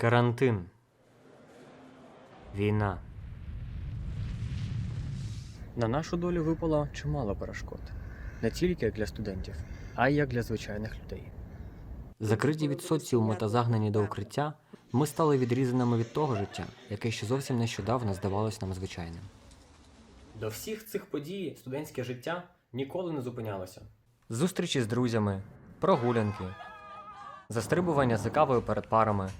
Карантин. Війна. На нашу долю випало чимало перешкод. Не тільки як для студентів, а й як для звичайних людей. Закриті від соціуму та загнані до укриття, ми стали відрізаними від того життя, яке ще зовсім нещодавно здавалось нам звичайним. До всіх цих подій студентське життя ніколи не зупинялося. Зустрічі з друзями, прогулянки, застрибування з кавою перед парами,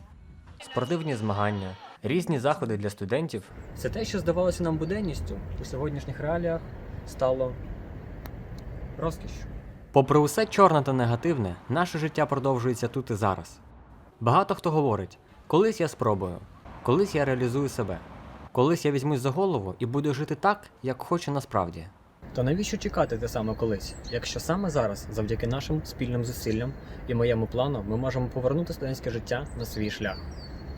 спортивні змагання, різні заходи для студентів. Все те, що здавалося нам буденністю, у сьогоднішніх реаліях стало розкішшю. Попри усе чорне та негативне, наше життя продовжується тут і зараз. Багато хто говорить: колись я спробую, колись я реалізую себе, колись я візьмусь за голову і буду жити так, як хочу насправді. То навіщо чекати те саме колись, якщо саме зараз, завдяки нашим спільним зусиллям і моєму плану, ми можемо повернути студентське життя на свій шлях?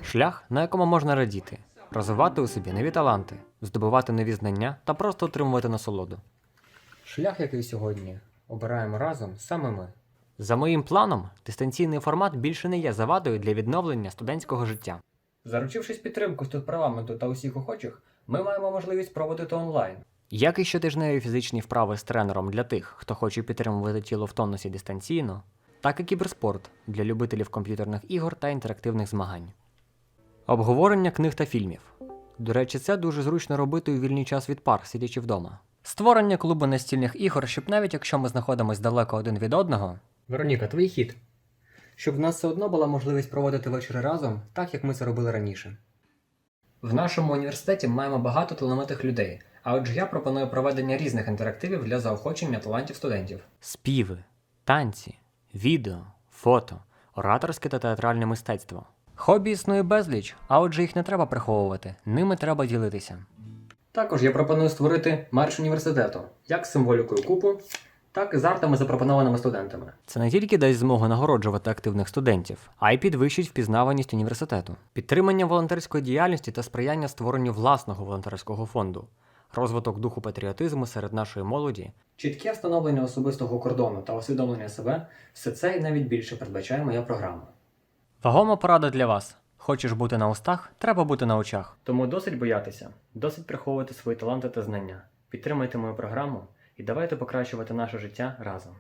Шлях, на якому можна радіти, розвивати у собі нові таланти, здобувати нові знання та просто отримувати насолоду. Шлях, який сьогодні обираємо разом саме ми. За моїм планом, дистанційний формат більше не є завадою для відновлення студентського життя. Заручившись підтримкою студпарламенту та усіх охочих, ми маємо можливість проводити онлайн. Як і щотижневі фізичні вправи з тренером для тих, хто хоче підтримувати тіло в тонусі дистанційно, так і кіберспорт для любителів комп'ютерних ігор та інтерактивних змагань. Обговорення книг та фільмів. До речі, це дуже зручно робити у вільний час від пар, сидячи вдома. Створення клубу настільних ігор, щоб навіть якщо ми знаходимось далеко один від одного. Вероніка, твій хід. Щоб в нас все одно була можливість проводити вечори разом, так як ми це робили раніше. В нашому університеті маємо багато талановитих людей, а отже я пропоную проведення різних інтерактивів для заохочення талантів студентів. Співи, танці, відео, фото, ораторське та театральне мистецтво. Хобі існує безліч, а отже їх не треба приховувати, ними треба ділитися. Також я пропоную створити марш університету, як з символікою купу, так і з артами, запропонованими студентами. Це не тільки дасть змогу нагороджувати активних студентів, а й підвищить впізнаваність університету, підтримання волонтерської діяльності та сприяння створенню власного волонтерського фонду, розвиток духу патріотизму серед нашої молоді, чітке встановлення особистого кордону та усвідомлення себе все це і навіть більше передбачає моя програма. Вагома порада для вас. Хочеш бути на устах, треба бути на очах. Тому досить боятися, досить приховувати свої таланти та знання. Підтримайте мою програму і давайте покращувати наше життя разом.